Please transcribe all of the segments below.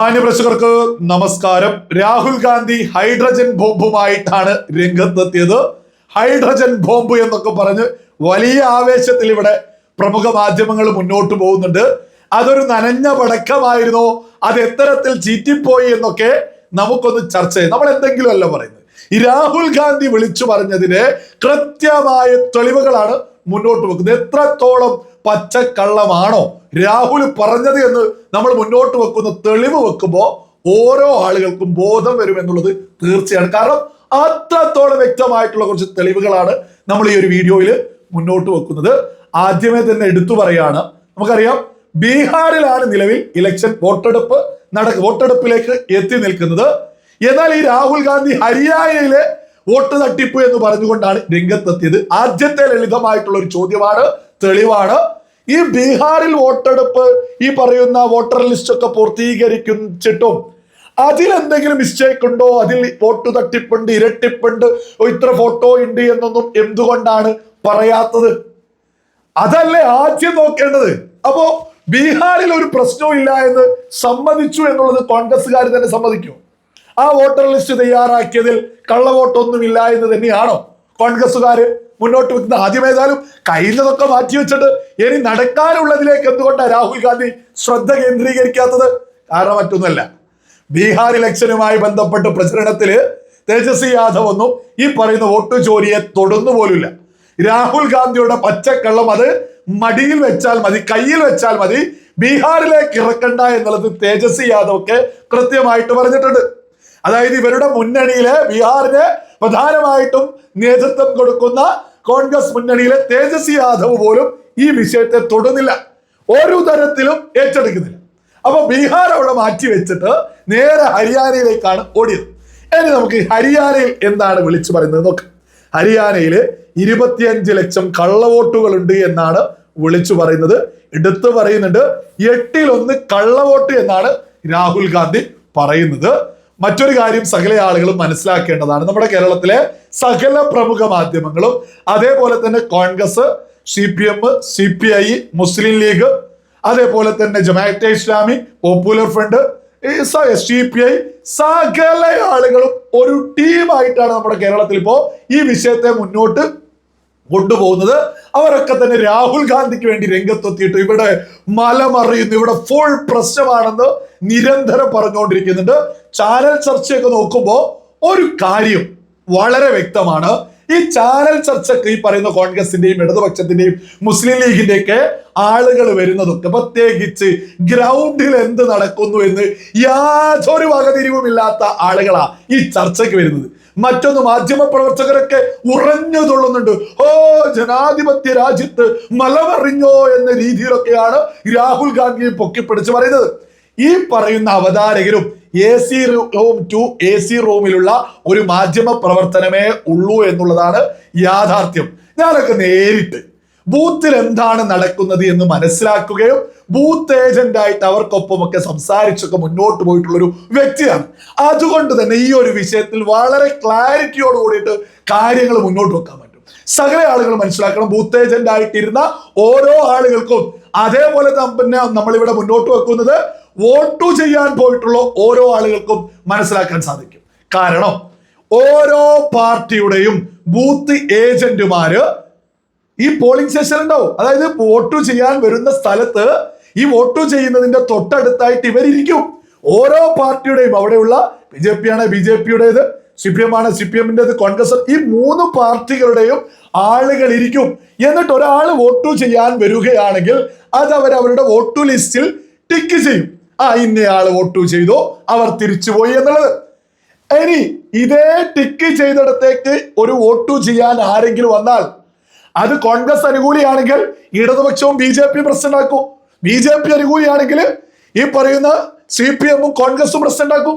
മാന്യപ്രേക്ഷകർക്ക് നമസ്കാരം. രാഹുൽ ഗാന്ധി ഹൈഡ്രജൻ ബോംബുമായിട്ടാണ് രംഗത്തെത്തിയത്. Hydrogen bomb എന്നൊക്കെ പറഞ്ഞ് വലിയ ആവേശത്തിൽ ഇവിടെ പ്രമുഖ മാധ്യമങ്ങൾ മുന്നോട്ട് പോകുന്നുണ്ട്. അതൊരു നനഞ്ഞ പടക്കമായിരുന്നോ. അത് എത്തരത്തിൽ ചീറ്റിപ്പോയി എന്നൊക്കെ നമുക്കൊന്ന് ചർച്ച ചെയ്യാം. നമ്മൾ എന്തെങ്കിലും അല്ല പറയുന്നത്. ഈ രാഹുൽ ഗാന്ധി വിളിച്ചു പറഞ്ഞതിന് കൃത്യമായ തെളിവുകളാണ് മുന്നോട്ട് വെക്കുന്നത് എത്രത്തോളം പച്ചക്കള്ളമാണോ രാഹുൽ പറഞ്ഞത് എന്ന് നമ്മൾ മുന്നോട്ട് വെക്കുന്ന. തെളിവ് വെക്കുമ്പോൾ ഓരോ ആളുകൾക്കും ബോധം വരും എന്നുള്ളത് തീർച്ചയാണ്. കാരണം അത്രത്തോളം വ്യക്തമായിട്ടുള്ള കുറച്ച് തെളിവുകളാണ് നമ്മൾ ഈ ഒരു വീഡിയോയിൽ മുന്നോട്ട് വെക്കുന്നത്. ആദ്യമേ തന്നെ എടുത്തു പറയാണ്. നമുക്കറിയാം ബീഹാറിലാണ് നിലവിൽ ഇലക്ഷൻ വോട്ടെടുപ്പ് നട വോട്ടെടുപ്പിലേക്ക് എത്തി നിൽക്കുന്നത്. എന്നാൽ ഈ രാഹുൽ ഗാന്ധി ഹരിയാനയിലെ വോട്ട് തട്ടിപ്പ് എന്ന് പറഞ്ഞുകൊണ്ടാണ് രംഗത്തെത്തിയത്. ആദ്യത്തെ ലളിതമായിട്ടുള്ള ഒരു ചോദ്യമാണ് തെളിവാണ്. ഈ ബീഹാറിൽ വോട്ടെടുപ്പ് ഈ പറയുന്ന വോട്ടർ ലിസ്റ്റ് ഒക്കെ പൂർത്തീകരിക്കുന്നിട്ടും അതിൽ എന്തെങ്കിലും മിസ്റ്റേക്ക് ഉണ്ടോ? അതിൽ വോട്ട് തട്ടിപ്പുണ്ട് ഇരട്ടിപ്പുണ്ട് ഇത്ര ഫോട്ടോ ഉണ്ട് എന്നൊന്നും എന്തുകൊണ്ടാണ് പറയാത്തത്? അതല്ലേ ആദ്യം നോക്കേണ്ടത്. അപ്പോ ബീഹാറിൽ ഒരു പ്രശ്നവും ഇല്ല എന്ന് സമ്മതിച്ചു എന്നുള്ളത് കോൺഗ്രസ്സുകാർ തന്നെ സമ്മതിക്കും. ആ വോട്ടർ ലിസ്റ്റ് തയ്യാറാക്കിയതിൽ കള്ളവോട്ടൊന്നുമില്ല എന്ന് തന്നെയാണോ? കോൺഗ്രസ്സുകാർ മുന്നോട്ട് വെക്കുന്ന ആദ്യമേതാലും കഴിഞ്ഞതൊക്കെ മാറ്റി വെച്ചിട്ട് ഇനി നടക്കാനുള്ളതിലേക്ക് എന്തുകൊണ്ടാണ് രാഹുൽ ഗാന്ധി ശ്രദ്ധ കേന്ദ്രീകരിക്കാത്തത്? കാരണം മറ്റൊന്നുമല്ല. ബീഹാർ ഇലക്ഷനുമായി ബന്ധപ്പെട്ട് പ്രചരണത്തിൽ തേജസ്വി യാദവ് ഒന്നും ഈ പറയുന്ന വോട്ട് ചോരിയെ തൊടുന്നു പോലുമില്ല. രാഹുൽ ഗാന്ധിയുടെ പച്ചക്കള്ളം അത് മടിയിൽ വെച്ചാൽ മതി കയ്യിൽ വെച്ചാൽ മതി. ബീഹാറിലേക്ക് ഇറക്കണ്ട എന്നുള്ളത് തേജസ്വി യാദവ് ഒക്കെ കൃത്യമായിട്ട് പറഞ്ഞിട്ടുണ്ട്. അതായത് ഇവരുടെ മുന്നണിയിലെ ബീഹാറിന് പ്രധാനമായിട്ടും നേതൃത്വം കൊടുക്കുന്ന കോൺഗ്രസ് മുന്നണിയിലെ തേജസ്വി യാദവ് പോലും ഈ വിഷയത്തെ തൊടുന്നില്ല. ഒരു തരത്തിലും ഏറ്റെടുക്കുന്നില്ല. അപ്പൊ ബീഹാർ അവിടെ മാറ്റി വെച്ചിട്ട് നേരെ ഹരിയാനയിലേക്കാണ് ഓടിയത്. ഇനി നമുക്ക് ഹരിയാനയിൽ എന്താണ് വിളിച്ചു പറയുന്നത് നോക്കാം. ഹരിയാനയിൽ ഇരുപത്തിയഞ്ച് ലക്ഷം കള്ളവോട്ടുകളുണ്ട് എന്നാണ് വിളിച്ചു പറയുന്നത്. എടുത്തു പറയുന്നുണ്ട്. എട്ടിലൊന്ന് കള്ളവോട്ട് എന്നാണ് രാഹുൽ ഗാന്ധി പറയുന്നത്. മറ്റൊരു കാര്യം സകല ആളുകളും മനസ്സിലാക്കേണ്ടതാണ്. നമ്മുടെ കേരളത്തിലെ സകല പ്രമുഖ മാധ്യമങ്ങളും അതേപോലെ തന്നെ Congress C P M C P I Muslim League അതേപോലെ തന്നെ Jamaat-e Islami Popular Front D P I സകല ആളുകളും ഒരു ടീമായിട്ടാണ് നമ്മുടെ കേരളത്തിൽ ഇപ്പോ ഈ വിഷയത്തെ മുന്നോട്ട് കൊണ്ടുപോകുന്നത്. അവരൊക്കെ തന്നെ രാഹുൽ ഗാന്ധിക്ക് വേണ്ടി രംഗത്തെത്തിയിട്ട് ഇവിടെ മലമറിയുന്നു. ഇവിടെ ഫുൾ പ്രശ്നമാണെന്ന് നിരന്തരം പറഞ്ഞുകൊണ്ടിരിക്കുന്നുണ്ട്. ചാനൽ ചർച്ചയൊക്കെ നോക്കുമ്പോൾ ഒരു കാര്യം വളരെ വ്യക്തമാണ്. ഈ ചാനൽ ചർച്ചക്ക് ഈ പറയുന്ന കോൺഗ്രസിന്റെയും ഇടതുപക്ഷത്തിന്റെയും മുസ്ലിം ലീഗിന്റെ ഒക്കെ ആളുകൾ വരുന്നതൊക്കെ പ്രത്യേകിച്ച് ഗ്രൗണ്ടിൽ എന്ത് നടക്കുന്നു എന്ന് യാതൊരു വകതിരിവുമില്ലാത്ത ആളുകളാ ഈ ചർച്ചയ്ക്ക് വരുന്നത്. മറ്റൊന്ന് മാധ്യമ പ്രവർത്തകരൊക്കെ ഉറഞ്ഞു തുള്ളുന്നുണ്ട്. ഓ ജനാധിപത്യ രാജ്യത്ത് മലമറിഞ്ഞോ എന്ന രീതിയിലൊക്കെയാണ് രാഹുൽ ഗാന്ധിയെ പൊക്കിപ്പിടിച്ച് പറയുന്നത്. ഈ പറയുന്ന അവതാരകരും A C room to A C റൂമിലുള്ള ഒരു മാധ്യമ പ്രവർത്തനമേ ഉള്ളൂ എന്നുള്ളതാണ് യാഥാർത്ഥ്യം. ഞാനൊക്കെ നേരിട്ട് ബൂത്തിൽ എന്താണ് നടക്കുന്നത് എന്ന് മനസ്സിലാക്കുകയും ബൂത്ത് ഏജന്റ് ആയിട്ട് അവർക്കൊപ്പമൊക്കെ സംസാരിച്ചൊക്കെ മുന്നോട്ട് പോയിട്ടുള്ള ഒരു വ്യക്തിയാണ്. അതുകൊണ്ട് തന്നെ ഈ ഒരു വിഷയത്തിൽ വളരെ ക്ലാരിറ്റിയോട് കൂടിയിട്ട് കാര്യങ്ങൾ മുന്നോട്ട് വെക്കാൻ പറ്റും. സകല ആളുകൾ മനസ്സിലാക്കണം ബൂത്ത് ഏജന്റ് ആയിട്ടിരുന്ന ഓരോ ആളുകൾക്കും അതേപോലെ തന്നെ നമ്മളിവിടെ മുന്നോട്ട് വെക്കുന്നത് വോട്ടു ചെയ്യാൻ പോയിട്ടുള്ള ഓരോ ആളുകൾക്കും മനസ്സിലാക്കാൻ സാധിക്കും. കാരണം ഓരോ പാർട്ടിയുടെയും ബൂത്ത് ഏജന്റുമാര് ഈ പോളിംഗ് സ്റ്റേഷൻ ഉണ്ടോ? അതായത് വോട്ട് ചെയ്യാൻ വരുന്ന സ്ഥലത്ത് ഈ വോട്ട് ചെയ്യുന്നതിന്റെ തൊട്ടടുത്തായിട്ട് ഇവരിയ്ക്കും ഓരോ പാർട്ടിയുടെയും അവിടെയുള്ള ബി ജെ പി ആണ് ബി ജെ പിയുടേത് സി പി എം ആണ് സി പി എമ്മിന്റെത് കോൺഗ്രസ് ഈ മൂന്ന് പാർട്ടികളുടെയും ആളുകൾ ഇരിക്കും. എന്നിട്ട് ഒരാൾ വോട്ട് ചെയ്യാൻ വരികയാണെങ്കിൽ അത് അവർ അവരുടെ വോട്ടു ലിസ്റ്റിൽ ടിക്ക് ചെയ്യും. ആ ഇന്നയാൾ വോട്ട് ചെയ്തു അവർ തിരിച്ചുപോയി എന്നുള്ളത്. ഇനി ഇതേ ടിക്ക് ചെയ്തിടത്തേക്ക് ഒരു വോട്ട് ചെയ്യാൻ ആരെങ്കിലും വന്നാൽ അത് കോൺഗ്രസ് അനുകൂലിയാണെങ്കിൽ ഇടതുപക്ഷവും ബി ജെ പി പ്രസിഡന്റ് ആക്കും ബി ജെ പി അനുകൂലിയാണെങ്കിൽ ഈ പറയുന്ന സി പി എമ്മും കോൺഗ്രസും പ്രസിഡന്റ് ആക്കും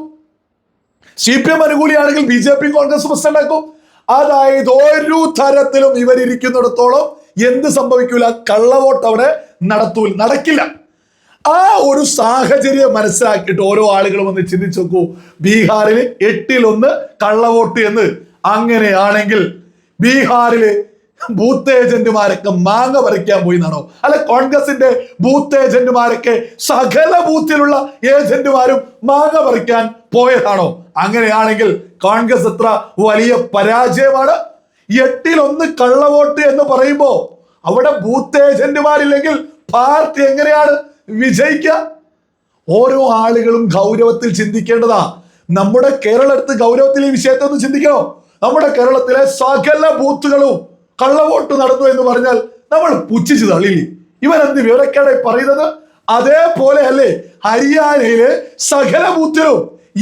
C P M അനുകൂലിയാണെങ്കിൽ B J P Congress president ആക്കും അതായത് ഒരു തരത്തിലും ഇവരിയ്ക്കുന്നിടത്തോളം എന്ത് സംഭവിക്കൂല? കള്ളവോട്ട് അവിടെ നടത്തൂല നടക്കില്ല. ആ ഒരു സാഹചര്യം മനസ്സിലാക്കിയിട്ട് ഓരോ ആളുകളും ഒന്ന് ചിന്തിച്ചു നോക്കൂ. ബീഹാറിൽ എട്ടിലൊന്ന് കള്ളവോട്ട് എന്ന് അങ്ങനെയാണെങ്കിൽ ബീഹാറിൽ ബൂത്ത് ഏജന്റുമാരൊക്കെ മാങ്ങ പറിക്കാൻ പോയി എന്നാണോ അല്ല കോൺഗ്രസിന്റെ ബൂത്ത് ഏജന്റുമാരൊക്കെ സകല ബൂത്തിലുള്ള ഏജന്റുമാരും മാങ്ങ പറിക്കാൻ പോയതാണോ? അങ്ങനെയാണെങ്കിൽ കോൺഗ്രസ് എത്ര വലിയ പരാജയമാണ്. എട്ടിൽ ഒന്ന് കള്ളവോട്ട് എന്ന് പറയുമ്പോ അവിടെ ബൂത്ത് ഏജന്റുമാരില്ലെങ്കിൽ പാർട്ടി എങ്ങനെയാണ് വിജയിക്കുക? ഓരോ ആളുകളും ഗൗരവത്തിൽ ചിന്തിക്കേണ്ടതാ. നമ്മുടെ കേരളത്തിൽ ഗൗരവത്തിൽ ഈ വിഷയത്തെ ഒന്ന് ചിന്തിക്കണോ? നമ്മുടെ കേരളത്തിലെ സകല ബൂത്തുകളും കള്ളവോട്ട് നടന്നു എന്ന് പറഞ്ഞാൽ നമ്മൾ പുച്ഛിച്ചു തള്ളില്ലേ? ഇവരെന്ത് വിവരക്കേടായി പറയുന്നത്? അതേപോലെ അല്ലേ ഹരിയാനയിലെ സകല ബൂത്തിലും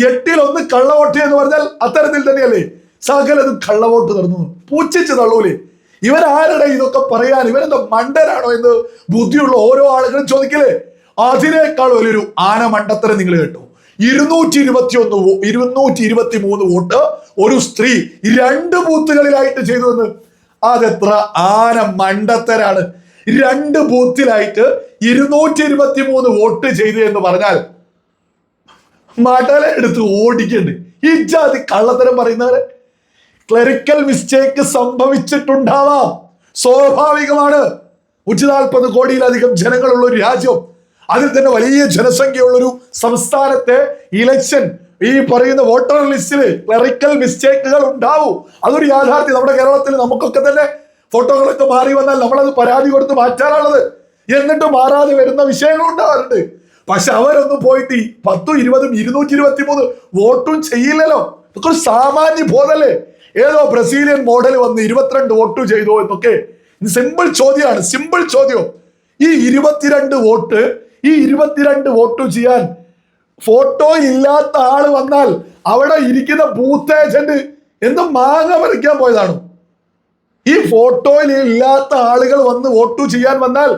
എട്ടിലൊന്ന് കള്ളവോട്ട് എന്ന് പറഞ്ഞാൽ അത്തരത്തിൽ തന്നെയല്ലേ? സകലതും കള്ളവോട്ട് നടന്നു. പുച്ഛിച്ചു തള്ളൂലേ? ഇവരാരുടെ ഇതൊക്കെ പറയാൻ ഇവരെന്താ മണ്ടരാണോ എന്ന് ബുദ്ധിയുള്ള ഓരോ ആളുകളും ചോദിക്കില്ലേ? അതിനേക്കാൾ വലിയൊരു ആന മണ്ടത്തരം നിങ്ങൾ കേട്ടു. ഇരുന്നൂറ്റി ഇരുപത്തി ഒന്ന് ഇരുന്നൂറ്റി ഇരുപത്തി മൂന്ന് വോട്ട് ഒരു സ്ത്രീ രണ്ട് ബൂത്തുകളിലായിട്ട് ചെയ്തു എന്ന് അതെത്ര ആന മണ്ടത്തരാണ്. രണ്ട് ബൂത്തിലായിട്ട് ഇരുന്നൂറ്റി ഇരുപത്തി മൂന്ന് വോട്ട് ചെയ്തു എന്ന് പറഞ്ഞാൽ മടല എടുത്ത് ഓടിക്കണ്ട്. ഈ ജാതി കള്ളത്തരം പറയുന്നവരെ ക്ലറിക്കൽ മിസ്റ്റേക്ക് സംഭവിച്ചിട്ടുണ്ടാവാം. സ്വാഭാവികമാണ്. നൂറ്റി നാൽപ്പത് കോടിയിലധികം ജനങ്ങളുള്ള ഒരു രാജ്യം അതിൽ തന്നെ വലിയ ജനസംഖ്യയുള്ള ഒരു സംസ്ഥാനത്തെ ഇലക്ഷൻ ഈ പറയുന്ന വോട്ടർ ലിസ്റ്റിൽ ക്ലറിക്കൽ മിസ്റ്റേക്കുകൾ ഉണ്ടാവും. അതൊരു യാഥാർത്ഥ്യം. നമ്മുടെ കേരളത്തിൽ നമുക്കൊക്കെ തന്നെ ഫോട്ടോകളൊക്കെ മാറി വന്നാൽ നമ്മളത് പരാതി കൊടുത്ത് മാറ്റാനുള്ളത്. എന്നിട്ട് മാറാതെ വരുന്ന വിഷയങ്ങൾ ഉണ്ടാവാറുണ്ട്. പക്ഷെ അവരൊന്നും പോയിട്ട് പത്തും ഇരുപതും ഇരുന്നൂറ്റി ഇരുപത്തി മൂന്ന് വോട്ടും ചെയ്യില്ലല്ലോ. ഇതൊക്കെ ഒരു സാമാന്യ ബോധല്ലേ? ഏതോ ബ്രസീലിയൻ മോഡൽ വന്ന് ഇരുപത്തിരണ്ട് വോട്ട് ചെയ്തോ എന്നൊക്കെ. സിമ്പിൾ ചോദ്യമാണ്. സിമ്പിൾ ചോദ്യം. ഈ ഇരുപത്തിരണ്ട് വോട്ട് ഈ ഇരുപത്തിരണ്ട് വോട്ട് ചെയ്യാൻ ഫോട്ടോ ഇല്ലാത്ത ആൾ വന്നാൽ അവിടെ ഇരിക്കുന്ന ബൂത്ത് ഏജന്റ് എന്ത് മാങ്ങ പറിക്കാൻ പോയതാണ്. ഈ ഫോട്ടോയിൽ ഇല്ലാത്ത ആളുകൾ വന്ന് വോട്ട് ചെയ്യാൻ വന്നാൽ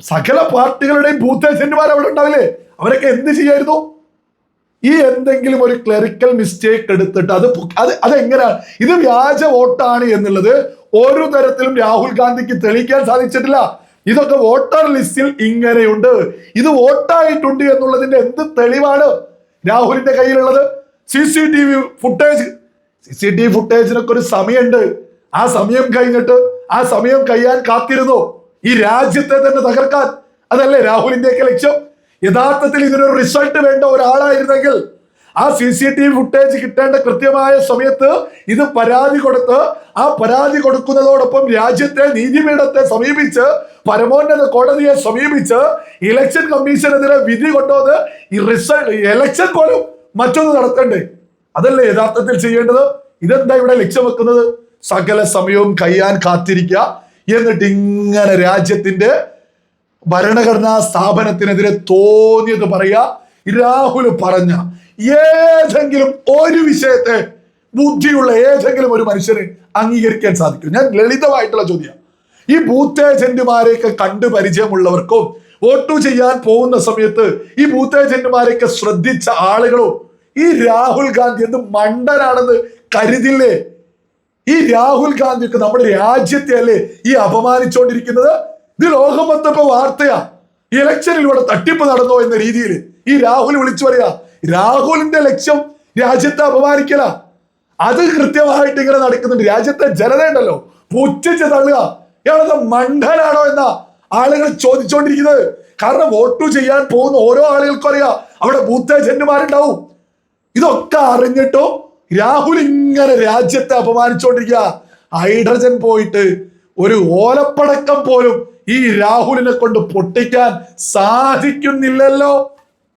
സകല പാർട്ടികളുടെയും ബൂത്ത് ഏജന്റുമാർ അവിടെ ഉണ്ടാവില്ലേ? അവരൊക്കെ എന്ത് ചെയ്യായിരുന്നു? ഈ എന്തെങ്കിലും ഒരു ക്ലറിക്കൽ മിസ്റ്റേക്ക് എടുത്തിട്ട് അത് അത് അതെങ്ങനെയാണ്? ഇത് വ്യാജ വോട്ടാണ് എന്നുള്ളത് ഒരു തരത്തിലും രാഹുൽ ഗാന്ധിക്ക് തെളിയിക്കാൻ സാധിച്ചിട്ടില്ല. ഇതൊക്കെ വോട്ടർ ലിസ്റ്റിൽ ഇങ്ങനെയുണ്ട്. ഇത് വോട്ടായിട്ടുണ്ട് എന്നുള്ളതിന്റെ എന്ത് തെളിവാണ് രാഹുലിന്റെ കയ്യിലുള്ളത്? C C T V footage C C T V ഫുട്ടേജിനൊക്കെ ഒരു സമയമുണ്ട്. ആ സമയം കഴിഞ്ഞിട്ട് ആ സമയം കഴിയാൻ കാത്തിരുന്നു. ഈ രാജ്യത്തെ തന്നെ തകർക്കാൻ. അതല്ലേ രാഹുലിന്റെയൊക്കെ ലക്ഷ്യം? യഥാർത്ഥത്തിൽ ഇതിനൊരു റിസൾട്ട് വേണ്ട ഒരാളായിരുന്നെങ്കിൽ ആ C C T V footage കിട്ടേണ്ട കൃത്യമായ സമയത്ത് ഇത് പരാതി കൊടുത്ത് ആ പരാതി കൊടുക്കുന്നതോടൊപ്പം രാജ്യത്തെ നീതിപീഠത്തെ സമീപിച്ച് പരമോന്നത കോടതിയെ സമീപിച്ച് ഇലക്ഷൻ കമ്മീഷനെതിരെ വിധി കൊണ്ടുവന്ന് ഈ റിസൾട്ട് ഇലക്ഷൻ പോലും മറ്റൊന്ന് നടത്തണ്ടേ? അതല്ലേ യഥാർത്ഥത്തിൽ ചെയ്യേണ്ടത്? ഇതെന്താ ഇവിടെ ലക്ഷ്യം വെക്കുന്നത്? സകല സമയവും കയ്യാൻ കാത്തിരിക്കുക എന്നിട്ട് ഇങ്ങനെ രാജ്യത്തിന്റെ ഭരണഘടനാ സ്ഥാപനത്തിനെതിരെ തോന്നിയത് പറയുക. രാഹുൽ പറഞ്ഞ ഏതെങ്കിലും ഒരു വിഷയത്തെ ബുദ്ധിയുള്ള ഏതെങ്കിലും ഒരു മനുഷ്യന് അംഗീകരിക്കാൻ സാധിക്കും. ഞാൻ ലളിതമായിട്ടുള്ള ചോദ്യം. ഈ ബൂത്ത് ഏജന്റുമാരെയൊക്കെ കണ്ട് പരിചയമുള്ളവർക്കും വോട്ട് ചെയ്യാൻ പോകുന്ന സമയത്ത് ഈ ബൂത്ത് ഏജന്റുമാരെയൊക്കെ ശ്രദ്ധിച്ച ആളുകളോ ഈ രാഹുൽ ഗാന്ധി എന്ത് മണ്ടനാണെന്ന് കരുതില്ലേ? ഈ രാഹുൽ ഗാന്ധിക്ക് നമ്മുടെ രാജ്യത്തെ അല്ലേ ഈ അപമാനിച്ചുകൊണ്ടിരിക്കുന്നത് ഇത് ലോകം മൊത്തപ്പോ വാർത്തയാ. ഇലക്ഷനിലൂടെ തട്ടിപ്പ് നടന്നോ എന്ന രീതിയിൽ ഈ രാഹുൽ വിളിച്ചു പറയാ. രാഹുലിന്റെ ലക്ഷ്യം രാജ്യത്തെ അപമാനിക്കല. അത് കൃത്യമായിട്ട് ഇങ്ങനെ നടക്കുന്നുണ്ട്. രാജ്യത്തെ ജനത ഉണ്ടല്ലോ. പുച്ഛിച്ച് തള്ളുക. ഇയാളെന്താ മണ്ടനാണോ എന്ന ആളുകൾ ചോദിച്ചുകൊണ്ടിരിക്കുന്നത് കാരണം വോട്ട് ചെയ്യാൻ പോകുന്ന ഓരോ ആളുകൾക്കും അറിയാം. അവിടെ ബൂത്ത് ഏജന്റുമാരുണ്ടാവും. ഇതൊക്കെ അറിഞ്ഞിട്ടോ രാഹുൽ ഇങ്ങനെ രാജ്യത്തെ അപമാനിച്ചുകൊണ്ടിരിക്കുക ഹൈഡ്രജൻ പോയിട്ട് ഒരു ഓലപ്പടക്കം പോലും ഈ രാഹുലിനെ കൊണ്ട് പൊട്ടിക്കാൻ സാധിക്കുന്നില്ലല്ലോ.